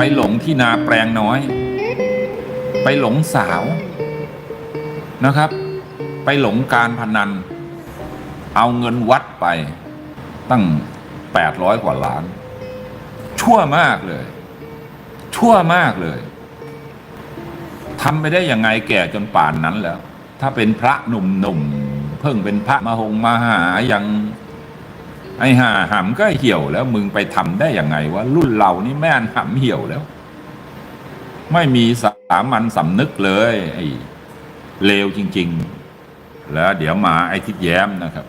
ไปหลงที่นาแปลงน้อย ไปหลงสาวนะครับ ไปหลงการพนัน เอาเงินวัดไปตั้งแปดร้อยกว่าล้าน ชั่วมากเลย ชั่วมากเลยทำไปได้ยังไงแก่จนป่านนั้นแล้ว ถ้าเป็นพระหนุ่มๆเพิ่งเป็นพระมหงมหายัง ไอ้ห่าหำก็เหี่ยวแล้วมึงไปทำได้ยังไงวะรุ่นเรานี่แม่นหำเหี่ยวแล้ว ไม่มีสามัญสำนึกเลยไอ้เลวจริง ๆ แล้วเดี๋ยวมาไอ้ทิดแย้มนะครับ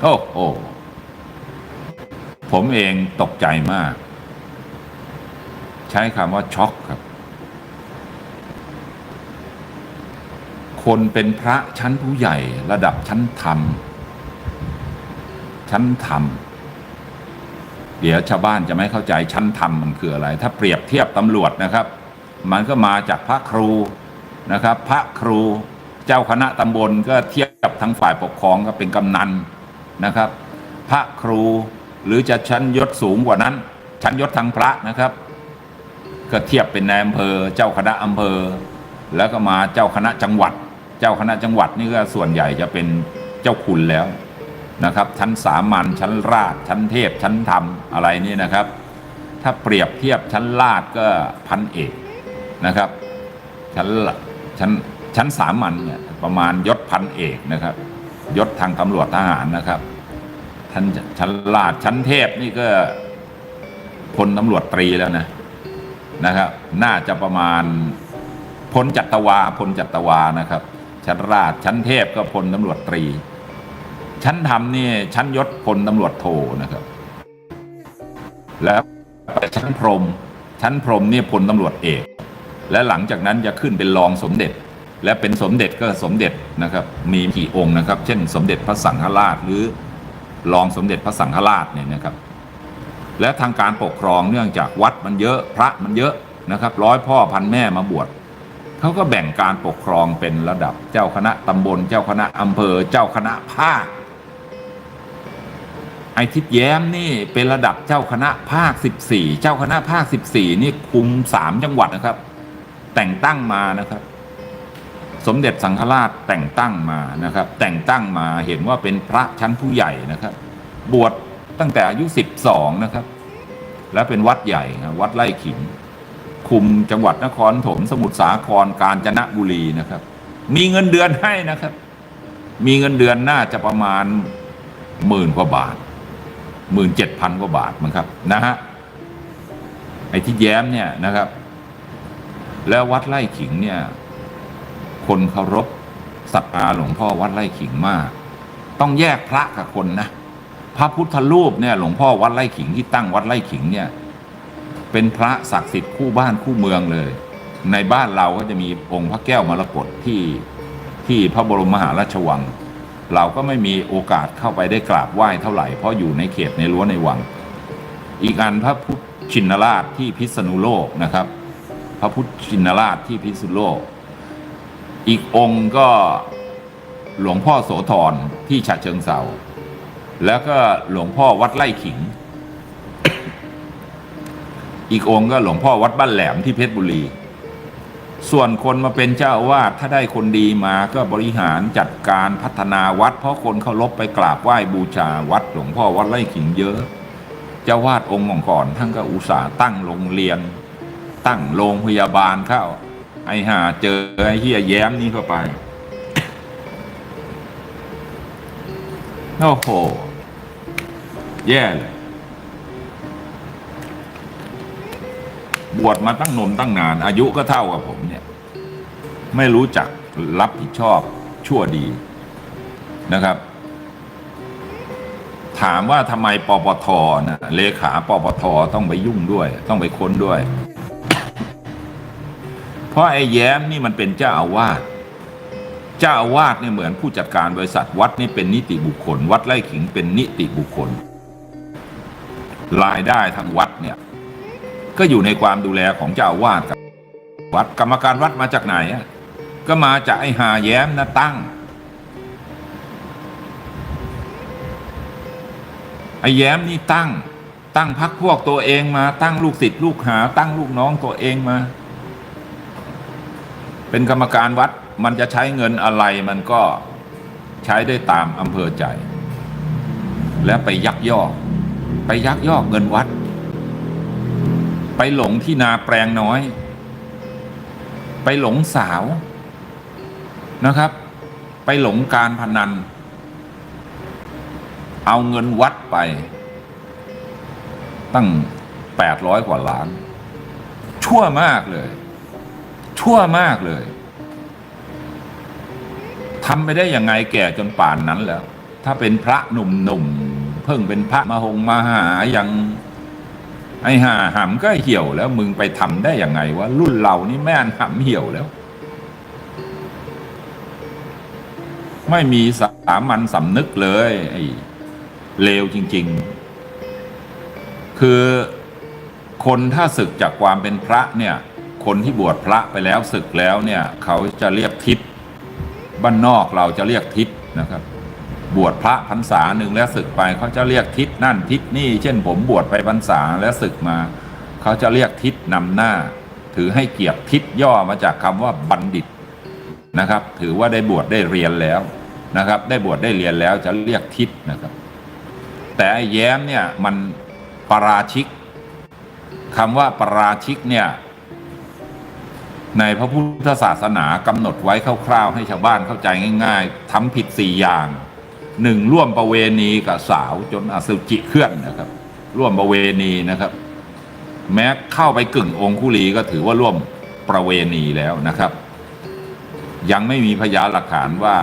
โอ้โหผมเองตกใจมาก ใช้คำว่าช็อกครับ คนเป็นพระชั้นผู้ใหญ่ระดับชั้นธรรม ชั้นธรรม เดี๋ยวชาวบ้านจะไม่เข้าใจชั้นธรรมมันคืออะไร ถ้าเปรียบเทียบตำรวจนะครับ มันก็มาจากพระครูนะครับ พระครูเจ้าคณะตำบลก็เทียบกับทางฝ่ายปกครองก็เป็นกำนันนะครับ พระครูหรือจะชั้นยศสูงกว่านั้น ชั้นยศทางพระนะครับ ก็เทียบเป็นนายอำเภอ เจ้าคณะอำเภอ แล้วก็มาเจ้าคณะจังหวัด เจ้าคณะจังหวัดนี่ก็ส่วนใหญ่จะเป็นเจ้าคุณแล้ว นะครับ ชั้นสามัญชั้นราช ชั้นเทพ ชั้นธรรมอะไรนี่นะครับ ถ้าเปรียบเทียบชั้นราชก็พันเอกนะครับ ชั้นชั้นชั้นสามัญเนี่ยประมาณยศพันเอกนะครับ ยศทางตำรวจทหารนะครับท่านชั้นราชชั้นเทพนี่ก็พลตำรวจตรีแล้วนะนะครับ น่าจะประมาณพลจัตวาพลจัตวานะครับ ชั้นราชชั้นเทพก็พลตำรวจตรี ชั้นธรรมนี่ชั้นยศพลตำรวจโทนะครับ แล้วไปชั้นพรม ชั้นพรมนี่พลตำรวจเอก และหลังจากนั้นจะขึ้นเป็นรองสมเด็จ และเป็นสมเด็จก็สมเด็จนะครับ มีกี่องค์นะครับ เช่น สมเด็จพระสังฆราชหรือรองสมเด็จพระสังฆราชเนี่ยนะครับ และทางการปกครองเนื่องจากวัดมันเยอะพระมันเยอะนะครับร้อยพ่อพันแม่มาบวชเขาก็แบ่งการปกครองเป็นระดับเจ้าคณะตำบล เจ้าคณะอำเภอ เจ้าคณะภาค ไอทิดแย้มนี่เป็นระดับเจ้าคณะภาค 14 เจ้าคณะภาค 14 นี่คุม 3 จังหวัดนะครับ แต่งตั้งมานะครับ สมเด็จสังฆราชแต่งตั้งมานะครับ แต่งตั้งมาเห็นว่าเป็นพระชั้นผู้ใหญ่นะครับ บวชตั้งแต่อายุ 12 นะครับ และเป็นวัดใหญ่นะวัดไร่ขิง คุมจังหวัดนครถมสมุทรสาครกาญจนบุรีนะครับ มีเงินเดือนให้นะครับ มีเงินเดือนน่าจะประมาณหมื่นกว่าบาท หมื่นเจ็ดพันกว่าบาทมั้งครับนะฮะไอ้ที่แย้มเนี่ยนะครับ แล้ววัดไร่ขิงเนี่ย คนเคารพศรัทธาหลวงพ่อวัดไร่ขิงมาก ต้องแยกพระกับคนนะพระพุทธรูปเนี่ยหลวงพ่อวัดไร่ขิงที่ตั้งวัดไร่ขิงเนี่ย เป็นพระศักดิ์สิทธิ์คู่บ้านคู่เมืองเลย ในบ้านเราก็จะมีองค์พระแก้วมรกตที่ที่พระบรมมหาราชวัง เราก็ไม่มีโอกาสเข้าไปได้กราบไหว้เท่าไหร่เพราะอยู่ในเขตในรั้วในวัง อีกอันพระพุทธชินราชที่พิษณุโลกนะครับ พระพุทธชินราชที่พิษณุโลก อีกองค์ก็หลวงพ่อโสธรที่ฉะเชิงเซาแล้วก็หลวงพ่อวัดไร่ขิง อีกองค์ก็หลวงพ่อวัดบ้านแหลมที่เพชรบุรี ส่วนคนมาเป็นเจ้าอาวาสถ้าได้คนดีมาก็บริหารจัดการพัฒนาวัด เพราะคนเคารพไปกราบไหว้บูชาวัดหลวงพ่อวัดไร่ขิงเยอะ เจ้าวาดองค์ก่อนท่านก็อุตส่าห์ตั้งโรงเรียน ตั้งโรงพยาบาลเข้า ไอหาเจอไอเฮียแย้มนี่เข้าไปโอ้โหแย่เลย บวชมาตั้งนมตั้งนาน อายุก็เท่ากับผมเนี่ย ไม่รู้จักรับผิดชอบชั่วดีนะครับ ถามว่าทำไมปปทนะเลขาปปทต้องไปยุ่งด้วย ต้องไปค้นด้วย เพราะไอ้แย้มนี่มันเป็นเจ้าอาวาสเจ้าอาวาสเนี่ยเหมือนผู้จัดการบริษัทวัดนี่เป็นนิติบุคคล วัดไร่ขิงเป็นนิติบุคคลรายได้ทางวัดเนี่ย ก็อยู่ในความดูแลของเจ้าวาสกับวัดกรรมการวัดมาจากไหนก็มาจากไอ้หาแย้มนะตั้งไอ้แย้มนี่ตั้ง ตั้งพักพวกตัวเองมาตั้งลูกศิษย์ลูกหา ตั้งลูกน้องตัวเองมา เป็นกรรมการวัดมันจะใช้เงินอะไรมันก็ใช้ได้ตามอำเภอใจ และไปยักยอก ไปยักยอกเงินวัด ไปหลงที่นาแปลงน้อย ไปหลงสาวนะครับ ไปหลงการพนัน เอาเงินวัดไป ตั้งแปดร้อยกว่าล้าน ชั่วมากเลย ชั่วมากเลยทำไปได้ยังไงแก่จนป่านนั้นแล้ว ถ้าเป็นพระหนุ่มๆเพิ่งเป็นพระมหงมหายัง ไอ้ห่าหำก็เหี่ยวแล้วมึงไปทำได้ยังไงวะรุ่นเรานี่แม่นหำเหี่ยวแล้ว ไม่มีสามัญสำนึกเลย ไอ้เลวจริง ๆ คือคนถ้าศึกจากความเป็นพระเนี่ย คนที่บวชพระไปแล้วศึกแล้วเนี่ย เขาจะเรียกทิศบ้านนอกเราจะเรียกทิศนะครับ บวชพระพรรษาหนึ่งแล้วศึกไปเขาจะเรียกทิศนั่นทิศนี่เช่น ผมบวชไปพรรษาแล้วศึกมา เขาจะเรียกทิศนำหน้า ถือให้เกียรติทิศย่อมาจากคำว่าบัณฑิตนะครับ ถือว่าได้บวชได้เรียนแล้วนะครับ ได้บวชได้เรียนแล้วจะเรียกทิศนะครับ แต่แย้มเนี่ยมันปราชิกคำว่าปราชิกเนี่ยในพระพุทธศาสนากำหนดไว้คร่าวๆให้ชาวบ้านเข้าใจง่าย ๆทำผิดสี่อย่าง หนึ่งร่วมประเวณีกับสาวจนอสุจิเคลื่อนนะครับ ร่วมประเวณีนะครับ แม้เข้าไปกึ่งองคุลีก็ถือว่าร่วมประเวณีแล้วนะครับ ยังไม่มีพยานหลักฐานว่า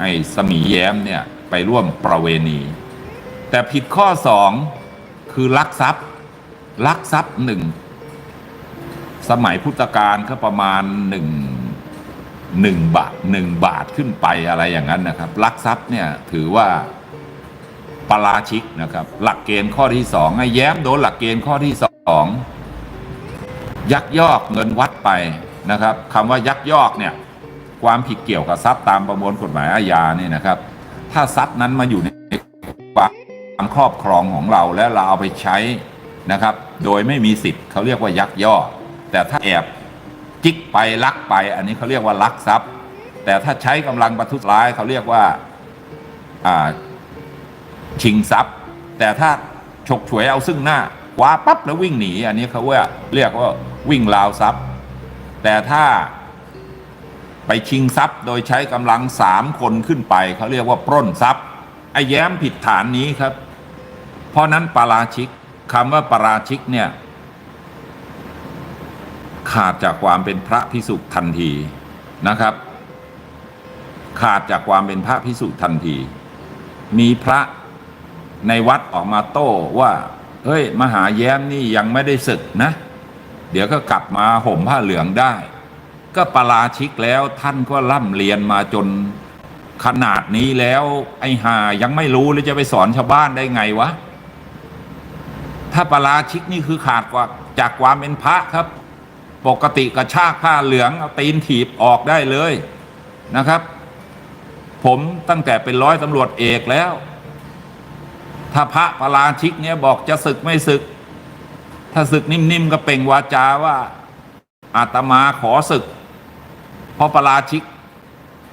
ไอ้สมีแย้มเนี่ยไปร่วมประเวณี แต่ผิดข้อสองคือลักทรัพย์ลักทรัพย์หนึ่งสมัยพุทธกาลก็ประมาณหนึ่ง หนึ่งบาทหนึ่งบาทขึ้นไปอะไรอย่างนั้นนะครับลักทรัพย์เนี่ยถือว่าปราชิกนะครับ หลักเกณฑ์ข้อที่สองไอ้แย้มโดนหลักเกณฑ์ข้อที่สองยักยอกเงินวัดไปนะครับคำว่ายักยอกเนี่ยความผิดเกี่ยวกับทรัพย์ตามประมวลกฎหมายอาญาเนี่ยนะครับ ถ้าทรัพย์นั้นมาอยู่ในความครอบครองของเราและเราเอาไปใช้นะครับ โดยไม่มีสิทธิ์เขาเรียกว่ายักยอกแต่ถ้าแอบ จิกไปลักไป อันนี้เขาเรียกว่าลักทรัพย์ แต่ถ้าใช้กำลังประทุษร้ายเขาเรียกว่าชิงทรัพย์ แต่ถ้าฉกฉวยเอาซึ่งหน้าคว้าปั๊บแล้ววิ่งหนี อันนี้เขาว่าเรียกว่าวิ่งราวทรัพย์ แต่ถ้าไปชิงทรัพย์โดยใช้กำลังสามคนขึ้นไปเขาเรียกว่าปล้นทรัพย์ไอ้แย้มผิดฐานนี้ครับ เพราะนั้นปาราชิกคำว่าปาราชิกเนี่ย ขาดจากความเป็นพระพิสุทันทีนะครับ ขาดจากความเป็นพระพิสุทันที มีพระในวัดออกมาโต้ว่า เฮ้ย มหาแย้มนี่ยังไม่ได้ศึกนะ เดี๋ยวก็กลับมาห่มผ้าเหลืองได้ ก็ปาราชิกแล้วท่านก็ร่ำเรียนมาจนขนาดนี้แล้วไอ้หายังไม่รู้เลยจะไปสอนชาวบ้านได้ไงวะ ถ้าปาราชิกนี่คือขาดกว่าจากความเป็นพระครับ ปกติกระชากผ้าเหลืองเอาตีนถีบออกได้เลยนะครับ ผมตั้งแต่เป็นร้อยตำรวจเอกแล้ว ถ้าพระปาราชิกเนี่ยบอกจะศึกไม่ศึก ถ้าศึกนิ่มๆก็เป่งวาจาว่าอาตมาขอศึก เพราะปาราชิก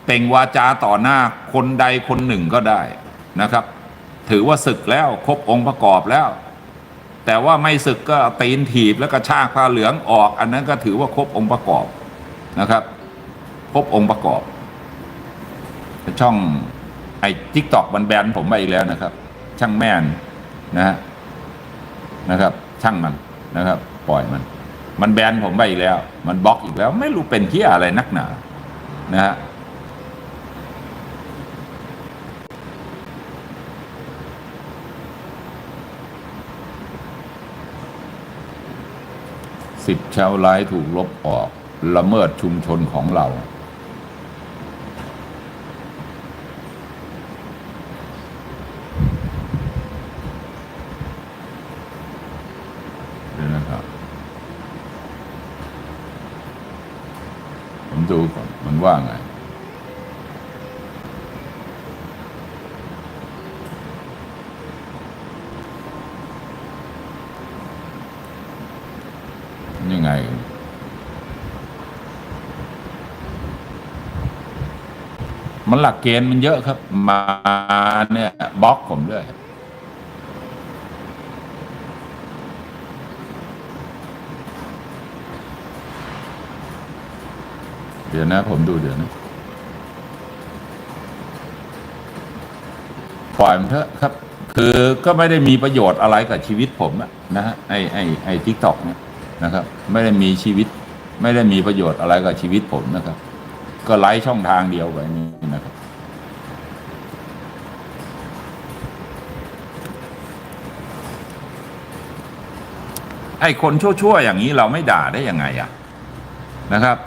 เป่งวาจาต่อหน้าคนใดคนหนึ่งก็ได้นะครับ ถือว่าศึกแล้วครบองค์ประกอบแล้ว แต่ว่าไม่ศึกก็ตีนถีบแล้วก็ชากผ้าเหลืองออก อันนั้นก็ถือว่าครบองค์ประกอบนะครับ ครบองค์ประกอบ ช่องไอ้ทิกตอกมันแบนผมไปอีกแล้วนะครับ ช่างแม่นนะฮะนะครับ ช่างมันนะครับ ปล่อยมัน มันแบนผมไปอีกแล้ว มันบล็อกอีกแล้ว ไม่รู้เป็นที่อะไรนักหนานะฮะ สิทธิ์ชาวไร้ถูกลบออกละเมิดชุมชนของเรา เดี๋ยวนะครับ ผมดูก่อน มันว่าไง อ ยังไง มันหลักเกณฑ์มันเยอะครับ มาเนี่ยบล็อกผมด้วยเดี๋ยวนะ ผมดูเดี๋ยวนะปล่อยมันเถอะครับ คือก็ไม่ได้มีประโยชน์อะไรกับชีวิตผมนะฮะไอไอไอทิกตอกเนี่ยนะครับ ไม่ได้มีชีวิต ไม่ได้มีประโยชน์อะไรกับชีวิตผมนะครับ ก็ไลฟ์ช่องทางเดียวไปนี่นะครับไอ้คนชั่วๆอย่างนี้เราไม่ด่าได้ยังไงอะนะครับ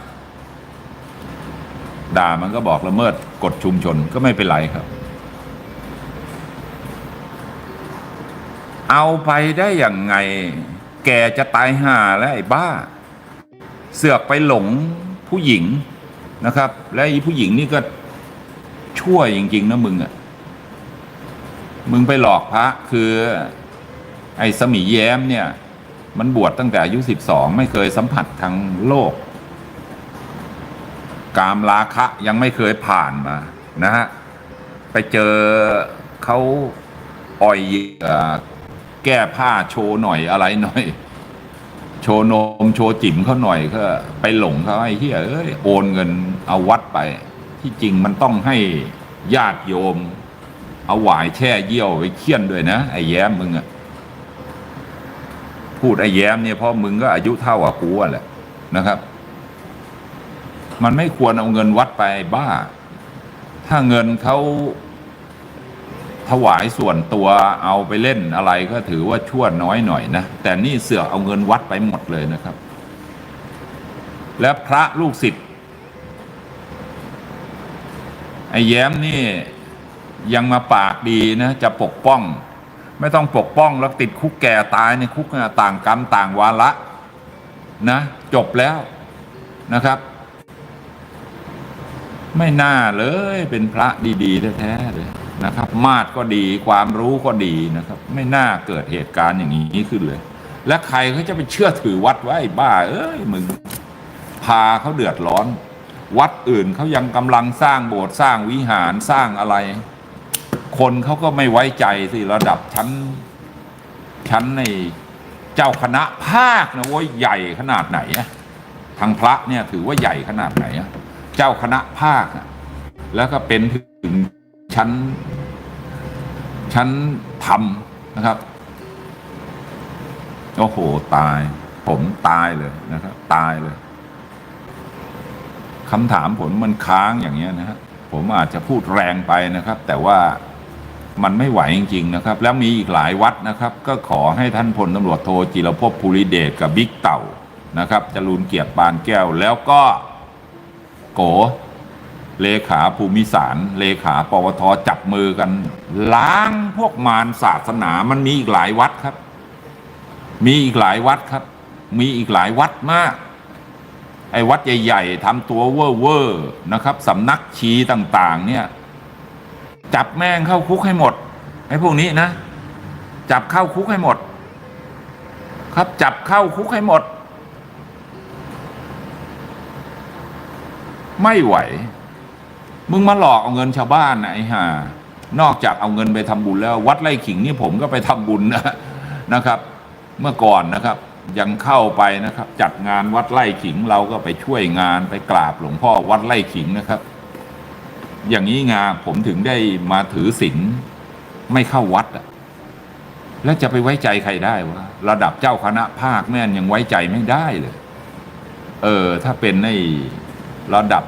ด่ามันก็บอกละเมิดกฎชุมชนก็ไม่เป็นไรครับ เอาไปได้ย่างไง แกจะตายห่าแล้วไอ้บ้า เสือกไปหลงผู้หญิง นะครับ และไอ้ผู้หญิงนี่ก็ชั่วจริง ๆ นะมึงอะ่ะ มึงไปหลอกพระคือ ไอ้สมีแย้มเนี่ย มันบวชตั้งแต่อายุสิบสองไม่เคยสัมผัสทางโลก กามราคะยังไม่เคยผ่านมานะฮะ ไปเจอเขาอ่อยเหยื่อแก้ผ้าโชว์หน่อยอะไรหน่อย โชว์นมโชว์จิ๋มเขาหน่อยก็ไปหลงเขาไอ้เหี้ยเอ้ยโอนเงินเอาวัดไป ที่จริงมันต้องให้ญาติโยม เอาหวายแช่เยี่ยวไปเคี่ยนด้วยนะไอ้แย้มมึงอะพูดไอ้แย้มเนี่ยเพราะมึงก็อายุเท่ากับกูอะแหละนะครับ มันไม่ควรเอาเงินวัดไปบ้า ถ้าเงินเขา ถวายส่วนตัวเอาไปเล่นอะไรก็ถือว่าชั่วน้อยหน่อยนะ แต่นี่เสือกเอาเงินวัดไปหมดเลยนะครับ และพระลูกศิษย์ไอ้แย้มนี่ยังมาปากดีนะ จะปกป้อง ไม่ต้องปกป้องแล้วติดคุกแก่ตายในคุกต่างกรรมต่างวาระนะ จบแล้วนะครับ ไม่น่าเลยเป็นพระดีๆแท้ๆเลย นะครับ มาดก็ดีความรู้ก็ดีนะครับ ไม่น่าเกิดเหตุการณ์อย่างนี้ขึ้นเลย และใครเขาจะไปเชื่อถือวัดไวะไอ้บ้า เอ้ยมึงพาเขาเดือดร้อน วัดอื่นเขายังกำลังสร้างโบสถ์สร้างวิหารสร้างอะไร คนเขาก็ไม่ไว้ใจสิระดับชั้นชั้นในเจ้าคณะภาคนะเว้ยใหญ่ขนาดไหนอะทางพระเนี่ยถือว่าใหญ่ขนาดไหนเจ้าคณะภาคแล้วก็เป็นถึง ชั้น ชั้นธรรมนะครับ โอ้โห ตาย ผมตายเลยนะครับ ตายเลยคำถามผมมันค้างอย่างเงี้ยนะฮะผมอาจจะพูดแรงไปนะครับ แต่ว่ามันไม่ไหวจริง ๆ นะครับ แล้วมีอีกหลายวัดนะครับ ก็ขอให้ท่านพลตำรวจโทจิรภพภูริเดชกับบิ๊กเต่านะครับจรูนเกียรติปานแก้ว แล้วก็โก เลขาภูมิสารเลขาปวทจับมือกัน ล้างพวกมารศาสนามันมีอีกหลายวัดครับ มีอีกหลายวัดครับ มีอีกหลายวัดมาก ไอ้วัดใหญ่ๆทำตัวเว่อร์นะครับสำนักชีต่าง ๆ เนี่ย จับแม่งเข้าคุกให้หมดไอ้พวกนี้นะ จับเข้าคุกให้หมด ครับจับเข้าคุกให้หมด ไม่ไหว มึงมาหลอกเอาเงินชาวบ้านนะไอ้ห่านอกจากเอาเงินไปทำบุญแล้ว วัดไร่ขิงนี่ผมก็ไปทำบุญนะนะครับ เมื่อก่อนนะครับ ยังเข้าไปนะครับ จัดงานวัดไร่ขิงเราก็ไปช่วยงานไปกราบหลวงพ่อวัดไร่ขิงนะครับ อย่างนี้งาผมถึงได้มาถือศีลไม่เข้าวัดอะแล้วจะไปไว้ใจใครได้วะระดับเจ้าคณะภาคแม่นยังไว้ใจไม่ได้เลย เออ ถ้าเป็นในระดับ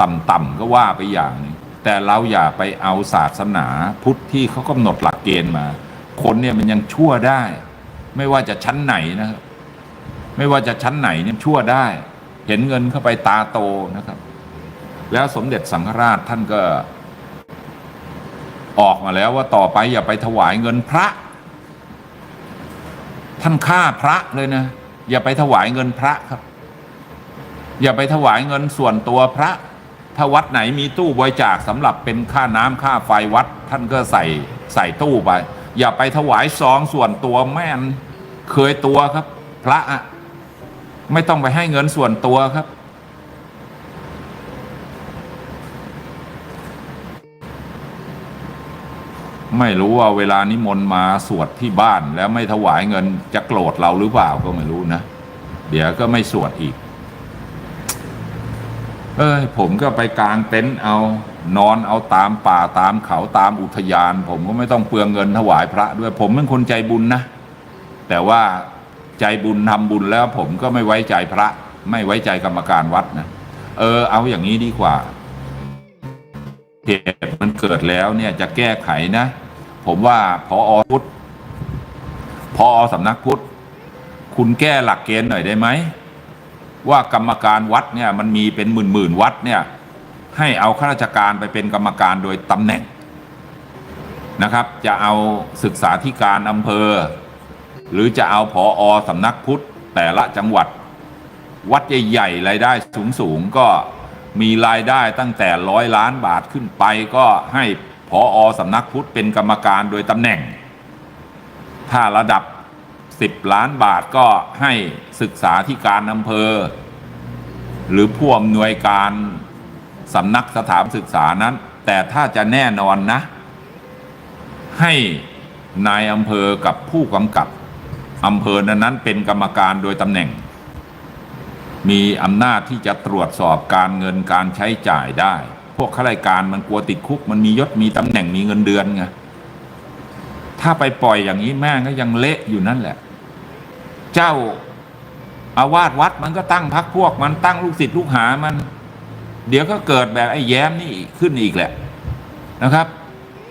ต่ำๆก็ว่าไปอย่างหนึงแต่เราอย่าไปเอาศาสนาพุทธที่เขากำหนดหลักเกณฑ์มา คนเนี่ยมันยังชั่วได้ ไม่ว่าจะชั้นไหนนะครับไม่ว่าจะชั้นไหนเนี่ยชั่วได้ เห็นเงินเข้าไปตาโตนะครับ แล้วสมเด็จสังฆราชท่านก็ ออกมาแล้วว่าต่อไปอย่าไปถวายเงินพระ ท่านฆ่าพระเลยนะ อย่าไปถวายเงินพระครับ อย่าไปถวายเงินส่วนตัวพระ ถ้าวัดไหนมีตู้บริจาคสำหรับเป็นค่าน้ำค่าไฟวัด ท่านก็ใส่ใส่ตู้ไป อย่าไปถวายซองส่วนตัวแม่นเคยตัวครับ พระอะไม่ต้องไปให้เงินส่วนตัวครับ ไม่รู้ว่าเวลานิมนต์มาสวดที่บ้านแล้วไม่ถวายเงินจะโกรธเราหรือเปล่าก็ไม่รู้นะ เดี๋ยวก็ไม่สวดอีก เอ้ยผมก็ไปกลางเต็นท์เอานอนเอาตามป่าตามเขาตามอุทยาน ผมก็ไม่ต้องเปลืองเงินถวายพระด้วย ผมเป็นคนใจบุญนะ แต่ว่าใจบุญทำบุญแล้ว ผมก็ไม่ไว้ใจพระ ไม่ไว้ใจกรรมการวัดนะเออ เอาอย่างนี้ดีกว่าเหตุมันเกิดแล้วเนี่ยจะแก้ไขนะ ผมว่าพออพุทธพอสำนักพุทธคุณแก้หลักเกณฑ์หน่อยได้ไหม ว่ากรรมการวัดเนี่ยมันมีเป็นหมื่นหมื่นๆวัดเนี่ยให้เอาข้าราชการไปเป็นกรรมการโดยตำแหน่งนะครับ จะเอาศึกษาธิการอำเภอ หรือจะเอาพออสำนักพุทธแต่ละจังหวัด วัดใหญ่ๆรายได้สูงๆก็มีรายได้ตั้งแต่ร้อยล้านบาทขึ้นไปก็ให้พออสำนักพุทธเป็นกรรมการโดยตำแหน่ง ถ้าระดับ 10 ล้านบาทก็ให้ศึกษาที่การอำเภอ หรือผู้อำนวยการสำนักสถานศึกษานั้น แต่ถ้าจะแน่นอนนะ ให้นายอำเภอกับผู้กำกับอำเภอนั้นเป็นกรรมการโดยตำแหน่ง มีอำนาจที่จะตรวจสอบการเงินการใช้จ่ายได้ พวกข้าราชการมันกลัวติดคุก มันมียศมีตำแหน่งมีเงินเดือนไงถ้าไปปล่อยอย่างนี้แม่งก็ยังเละอยู่นั่นแหละ เจ้าอาวาสวัดมันก็ตั้งพักพวก มันตั้งลูกศิษย์ลูกหามัน เดี๋ยวก็เกิดแบบไอ้แย้มนี่ขึ้นอีกแหละนะครับ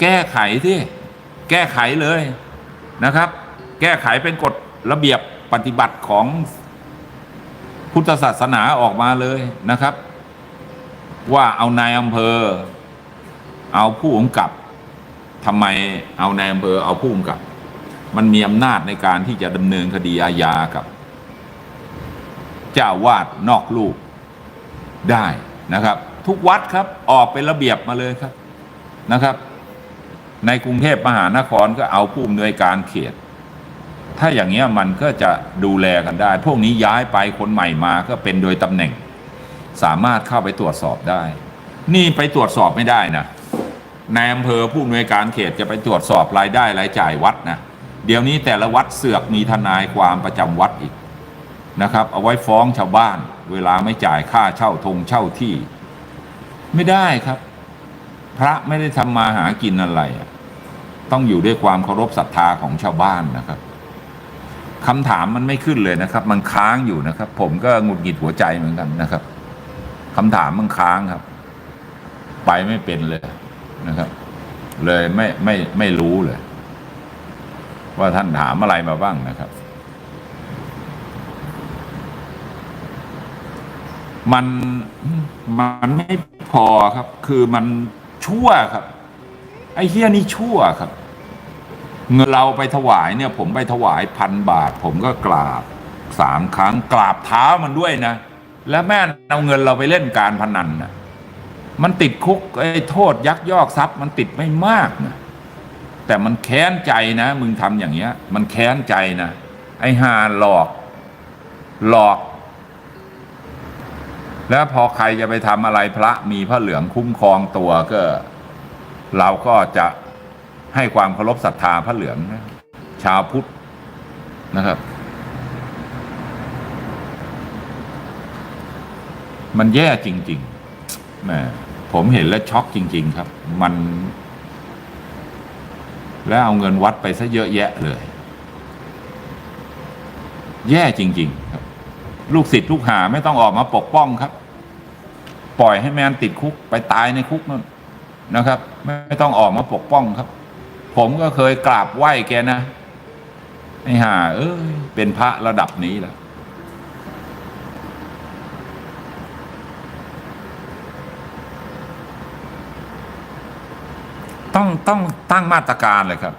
แก้ไขที่แก้ไขเลยนะครับ แก้ไขเป็นกฎระเบียบปฏิบัติของพุทธศาสนาออกมาเลยนะครับ ว่าเอานายอำเภอ เอาผู้กำกับทำไมเอานายอำเภอเอาผู้กำกับ มันมีอำนาจในการที่จะดำเนินคดีอาญากับ เจ้าวาดนอกลูกได้นะครับ ทุกวัดครับออกเป็นระเบียบมาเลยครับนะครับ ในกรุงเทพมหานครก็เอาผู้อำนวยการเขต ถ้าอย่างเงี้ยมันก็จะดูแลกันได้ พวกนี้ย้ายไปคนใหม่มาก็เป็นโดยตำแหน่ง สามารถเข้าไปตรวจสอบได้ นี่ไปตรวจสอบไม่ได้นะในอำเภอผู้อำนวยการเขตจะไปตรวจสอบรายได้รายจ่ายวัดนะ เดี๋ยวนี้แต่ละวัดเสือกมีทนายความประจำวัดอีกนะครับ เอาไว้ฟ้องชาวบ้าน เวลาไม่จ่ายค่าเช่าทงเช่าที่ ไม่ได้ครับ พระไม่ได้ทำมาหากินอะไร ต้องอยู่ด้วยความเคารพศรัทธาของชาวบ้านนะครับคำถามมันไม่ขึ้นเลยนะครับ มันค้างอยู่นะครับ ผมก็หงุดหงิดหัวใจเหมือนกันนะครับคำถามมันค้างครับ ไปไม่เป็นเลยนะครับ เลยไม่ไม่ไม่รู้เลย ว่าท่านถามอะไรมาบ้างนะครับ มันมันไม่พอครับ คือมันชั่วครับ ไอ้เฮียนี่ชั่วครับ เงินเราไปถวายเนี่ย ผมไปถวายพันบาท ผมก็กราบสามครั้งกราบเท้ามันด้วยนะ แล้วแม่เอาเงินเราไปเล่นการพนันนะมันติดคุกไอ้โทษยักยอกทรัพย์ มันติดไม่มากนะ แต่มันแค้นใจนะ มึงทำอย่างเงี้ย มันแค้นใจนะ ไอ้หาหลอก หลอก แล้วพอใครจะไปทำอะไรพระมีพระเหลืองคุ้มครองตัวก็ เราก็จะให้ความเคารพศรัทธาพระเหลืองนะชาวพุทธนะครับ มันแย่จริงๆแหมผมเห็นแล้วช็อกจริง ๆ ครับ มัน แล้วเอาเงินวัดไปซะเยอะแยะเลย แย่จริง ๆ ครับ ลูกศิษย์ลูกหาไม่ต้องออกมาปกป้องครับ ปล่อยให้แมนติดคุกไปตายในคุกนั่นนะครับ ไม่ต้องออกมาปกป้องครับ ผมก็เคยกราบไหว้แกนะไอ้ห่าเอ้ยเป็นพระระดับนี้แล้ว ต้องต้องตั้งมาตรการเลยครับ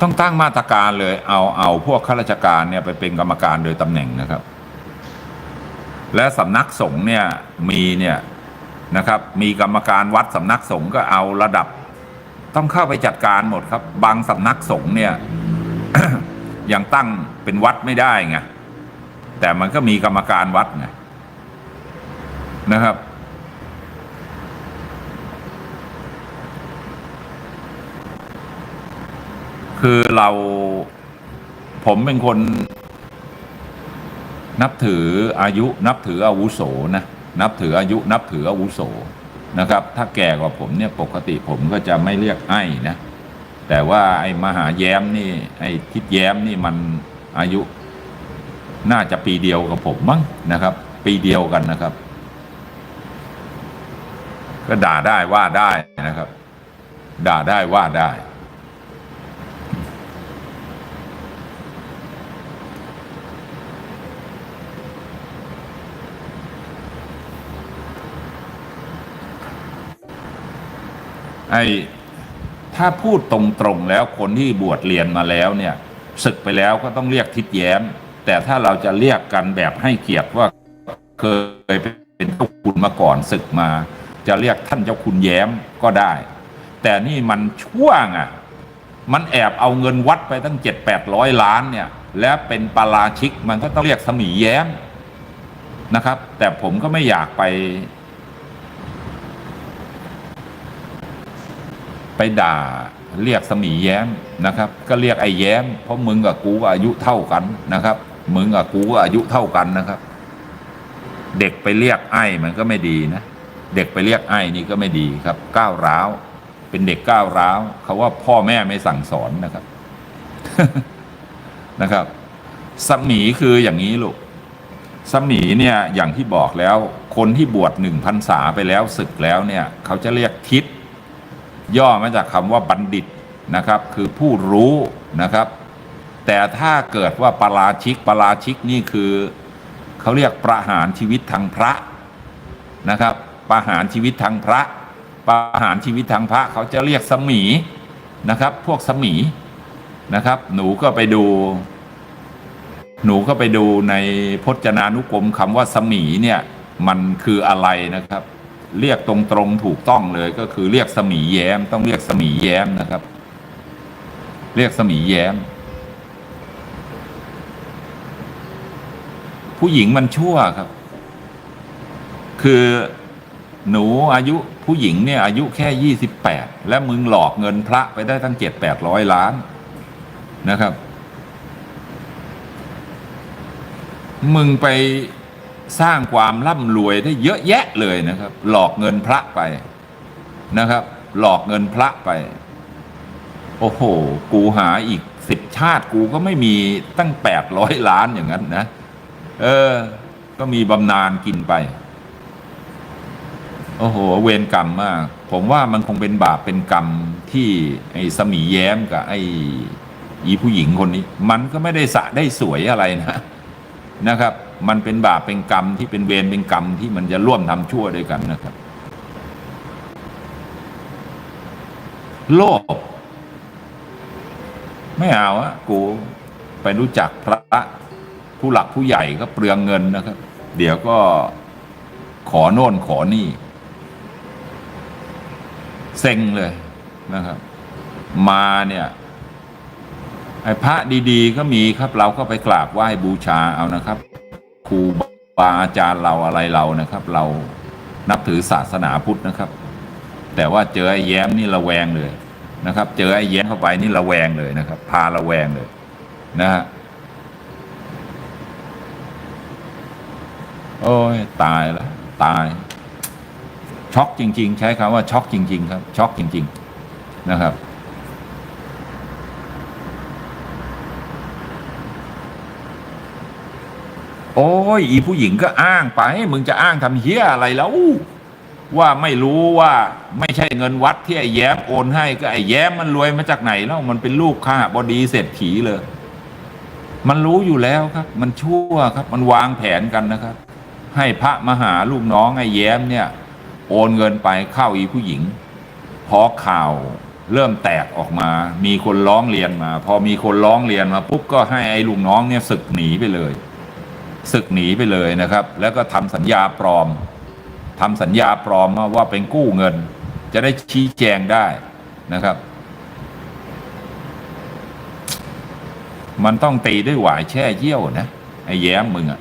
ต้องตั้งมาตรการเลย เอาเอาพวกข้าราชการเนี่ยไปเป็นกรรมการโดยตำแหน่งนะครับ และสำนักสงฆ์เนี่ยมีเนี่ยนะครับ มีกรรมการวัดสำนักสงฆ์ก็เอาระดับ ต้องเข้าไปจัดการหมดครับ บางสำนักสงฆ์เนี่ยยังตั้งเป็นวัดไม่ได้ไงแต่มันก็มีกรรมการวัดไงนะครับ คือเราผมเป็นคน นับถืออายุนับถืออาวุโสนะนับถืออายุนับถืออาวุโสนะครับ ถ้าแก่กว่าผมเนี่ยปกติผมก็จะไม่เรียกไอ้นะ แต่ว่าไอ้มหาแย้มนี่ ไอ้ทิดแย้มนี่มันอายุ น่าจะปีเดียวกับผมมั้งนะครับ ปีเดียวกันนะครับ ก็ด่าได้ว่าได้นะครับ ด่าได้ว่าได้ ไอ้ถ้าพูดตรงๆแล้วคนที่บวชเรียนมาแล้วเนี่ยศึกไปแล้วก็ต้องเรียกทิดแย้ม แต่ถ้าเราจะเรียกกันแบบให้เกียรติว่าเคยเป็นเจ้าคุณมาก่อนศึกมา จะเรียกท่านเจ้าคุณแย้มก็ได้ แต่นี่มันช่วงอะมันแอบเอาเงินวัดไปตั้งเจ็ดแปดร้อยล้านเนี่ย แล้วเป็นปาราชิกมันก็ต้องเรียกสมีแย้มนะครับ แต่ผมก็ไม่อยากไป ไปด่าเรียกสมีแย้มนะครับ ก็เรียกไอ้แย้ม เพราะมึงกับกูก็อายุเท่ากันนะครับ มึงกับกูก็อายุเท่ากันนะครับ เด็กไปเรียกไอ้มันก็ไม่ดีนะ เด็กไปเรียกไอ้นี่ก็ไม่ดีครับ ก้าวร้าว เป็นเด็กก้าวร้าวเขาว่าพ่อแม่ไม่สั่งสอนนะครับนะครับ สมีคืออย่างนี้ลูกสมีเนี่ยอย่างที่บอกแล้ว คนที่บวชหนึ่งพรรษาไปแล้วศึกแล้วเนี่ย เขาจะเรียกทิศ ย่อมาจากคำว่าบัณฑิตนะครับ คือผู้รู้นะครับ แต่ถ้าเกิดว่าปราชิกปราชิกนี่คือเขาเรียกประหารชีวิตทางพระนะครับ ประหารชีวิตทางพระ ประหารชีวิตทางพระเขาจะเรียกสมีนะครับ พวกสมีนะครับ หนูก็ไปดู หนูก็ไปดูในพจนานุกรมคำว่าสมีเนี่ยมันคืออะไรนะครับ เรียกตรงๆถูกต้องเลยก็คือเรียกสมีแย้ม ต้องเรียกสมีแย้มนะครับ เรียกสมีแย้ม ผู้หญิงมันชั่วครับ คือหนูอายุผู้หญิงเนี่ยอายุแค่ยี่สิบแปดและมึงหลอกเงินพระไปได้ตั้งเจ็ดแปดร้อยล้านนะครับ มึงไป สร้างความร่ำรวยได้เยอะแยะเลยนะครับ หลอกเงินพระไปนะครับ หลอกเงินพระไป โอ้โห กูหาอีกสิบชาติกูก็ไม่มีตั้งแปดร้อยล้านอย่างนั้นนะ เออ ก็มีบำนาญกินไป โอ้โห เวรกรรมมาก ผมว่ามันคงเป็นบาปเป็นกรรมที่ไอ้สมีแย้มกับไอ้อีผู้หญิงคนนี้ มันก็ไม่ได้สะได้สวยอะไรนะนะครับ มันเป็นบาปเป็นกรรมที่เป็นเวรเป็นกรรมที่มันจะร่วมทำชั่วด้วยกันนะครับ โลภไม่เอาอะกูไปรู้จักพระผู้หลักผู้ใหญ่ก็เปลืองเงินนะครับ เดี๋ยวก็ขอโน่นขอนี่ เซ็งเลยนะครับ มาเนี่ยไอ้พระดี ๆ ก็มีครับเราก็ไปกราบไหว้บูชาเอานะครับ ครูบาอาจารย์เราอะไรเรานะครับ เรานับถือศาสนาพุทธนะครับ แต่ว่าเจอไอ้แย้มนี่ระแวงเลยนะครับ เจอไอ้แย้มเข้าไปนี่ระแวงเลยนะครับ พาระแวงเลย นะฮะโอ้ยตายแล้วตาย ช็อกจริง ๆ ใช้คำว่าช็อกจริง ๆ ครับ ช็อกจริง ๆ นะครับ โอ้ยอีผู้หญิงก็อ้างไปมึงจะอ้างทำเฮี้ยอะไรแล้ว ว่าไม่รู้ว่าไม่ใช่เงินวัดที่ไอ้แย้มโอนให้ก็ไอ้แย้มมันรวยมาจากไหนแล้วมันเป็นลูกข้าบดีเศรษฐีเลย มันรู้อยู่แล้วครับ มันชั่วครับ มันวางแผนกันนะครับ ให้พระมหาลูกน้องไอ้แย้มเนี่ย โอนเงินไปเข้าอีผู้หญิงพอข่าวเริ่มแตกออกมา มีคนร้องเรียนมา พอมีคนร้องเรียนมาปุ๊บก็ให้ไอ้ลูกน้องเนี่ยศึกหนีไปเลย ศึกหนีไปเลยนะครับ แล้วก็ทำสัญญาปลอมทำสัญญาปลอมว่าเป็นกู้เงิน จะได้ชี้แจงได้นะครับ มันต้องตีด้วยหวายแช่เยี่ยวนะไอ้แย้มมึงอะ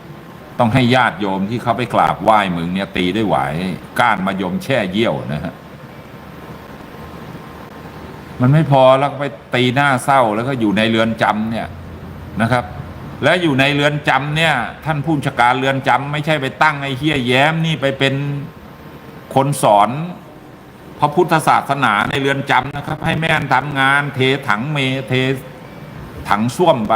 ต้องให้ญาติโยมที่เขาไปกราบไหว้มึงเนี่ยตีด้วยไหวก้านมายมแช่เยี่ยวนะฮะมันไม่พอแล้วไปตีหน้าเศร้าแล้วก็อยู่ในเรือนจำเนี่ยนะครับ และอยู่ในเรือนจำเนี่ย ท่านผู้บัญชการเรือนจำไม่ใช่ไปตั้งไอ้เฮียแย้มนี่ไปเป็นคนสอน พระพุทธศาสนาในเรือนจำนะครับ ให้แม่นทำงาน เทถังเมเทถังส้วมไป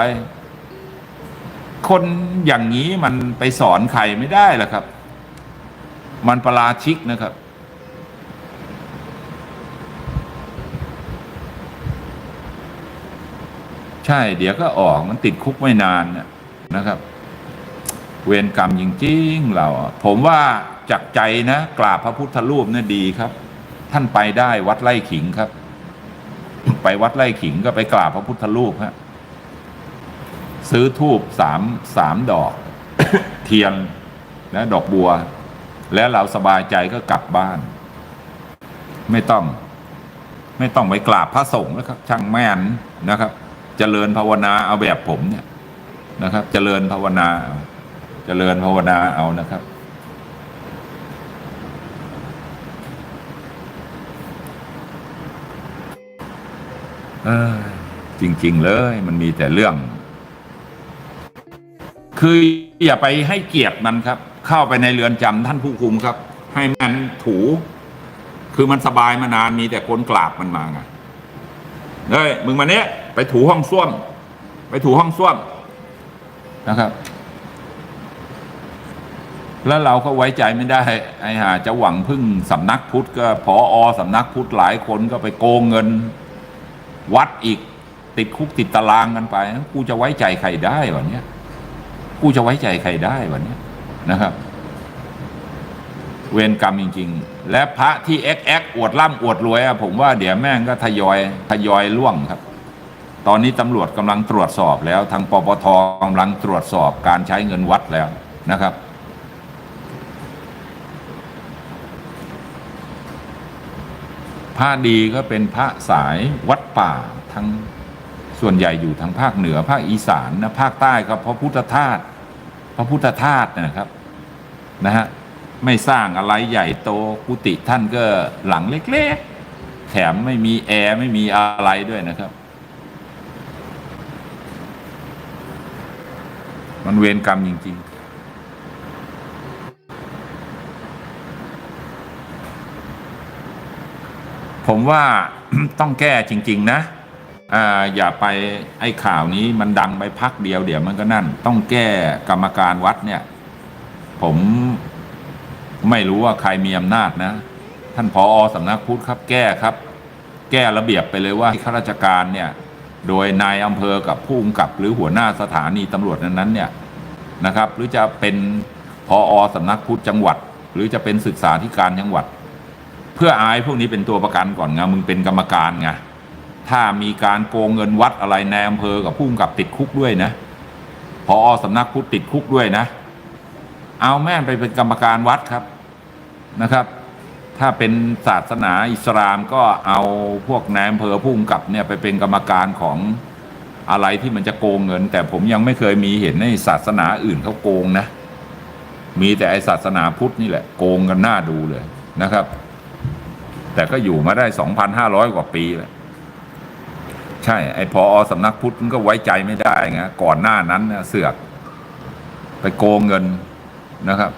คนอย่างนี้มันไปสอนใครไม่ได้หรอกครับ มันประราชิกนะครับ ใช่ เดี๋ยวก็ออกมันติดคุกไม่นานนะครับ เวรกรรมจริงๆเรา ผมว่าจากใจนะกราบพระพุทธรูปเนี่ยดีครับ ท่านไปได้วัดไร่ขิงครับ ไปวัดไร่ขิงก็ไปกราบพระพุทธรูปฮะซื้อทูบสามสามดอก เทียนและดอกบัว แล้วเราสบายใจก็กลับบ้าน ไม่ต้อง ไม่ต้องไปกราบพระสงฆ์แล้วครับ ช่างแม่นนะครับ เจริญภาวนาเอาแบบผมเนี่ยนะครับ เจริญภาวนาเอาเจริญภาวนาเอานะครับ เออจริง ๆ เลยมันมีแต่เรื่อง คืออย่าไปให้เกียรติมันครับ เข้าไปในเรือนจำท่านผู้คุมครับ ให้มันถู คือมันสบายมานานมีแต่คนกราบมันมาไงเฮ้ยมึงมาเนี้ย ไปถูห้องส้วม ไปถูห้องส้วมนะครับ แล้วเราก็ไว้ใจไม่ได้ ไอ้ห่าจะหวังพึ่งสำนักพุทธก็พออสำนักพุทธหลายคนก็ไปโกงเงิน วัดอีกติดคุกติดตารางกันไป กูจะไว้ใจใครได้วะเนี้ยกูจะไว้ใจใครได้วะเนี้ยนะครับเวรกรรมจริง ๆ และพระที่เอ็กแอกอวดร่ำอวดรวยอะผมว่าเดี๋ยวแม่งก็ทยอยทยอยล่วงครับ ตอนนี้ตำรวจกำลังตรวจสอบแล้ว ทางปปทกำลังตรวจสอบการใช้เงินวัดแล้วนะครับพระดีก็เป็นพระสายวัดป่าทั้งส่วนใหญ่อยู่ทางภาคเหนือ ภาคอีสานนะภาคใต้ก็พระพุทธธาตุพระพุทธธาตุนะครับนะฮะไม่สร้างอะไรใหญ่โตกุฏิท่านก็หลังเล็กๆ แถมไม่มีแอร์ไม่มีอะไรด้วยนะครับ มันเวรกรรมจริง ๆผมว่าต้องแก้จริง ๆ นะออย่าไปไอ้ข่าวนี้มันดังไปพักเดียวเดี๋ยวมันก็นั่น ต้องแก้กรรมการวัดเนี่ย ผมไม่รู้ว่าใครมีอำนาจนะ ท่านผอสำนักพุทธครับ แก้ครับ แก้ระเบียบไปเลยว่าข้าราชการเนี่ย โดยนายอำเภอกับผู้กำกับหรือหัวหน้าสถานีตำรวจนั้นๆเนี่ย นะครับ หรือจะเป็นพอสำนักพุทธจังหวัด หรือจะเป็นศึกษาธิการจังหวัด เพื่ออายพวกนี้เป็นตัวประกันก่อนไงมึงเป็นกรรมการไงถ้ามีการโกงเงินวัดอะไรในอำเภอกับผู้กำกับติดคุกด้วยนะพอสำนักพุทธติดคุกด้วยนะ เอาแม่ไปเป็นกรรมการวัดครับนะครับ ถ้าเป็นศาสนาอิสลามก็เอาพวกนายอำเภอผู้กำกับเนี่ยไปเป็นกรรมการของ อะไรที่มันจะโกงเงิน แต่ผมยังไม่เคยมีเห็นในศาสนาอื่นเขาโกงนะ มีแต่ไอศาสนาพุทธนี่แหละ โกงกันหน้าดูเลยนะครับ แต่ก็อยู่มาได้สองพันห้าร้อยกว่าปีแล้วใช่ ไอพออสำนักพุทธมันก็ไว้ใจไม่ได้ไงก่อนหน้านั้นเนี่ยเสือก ไปโกงเงินนะครับ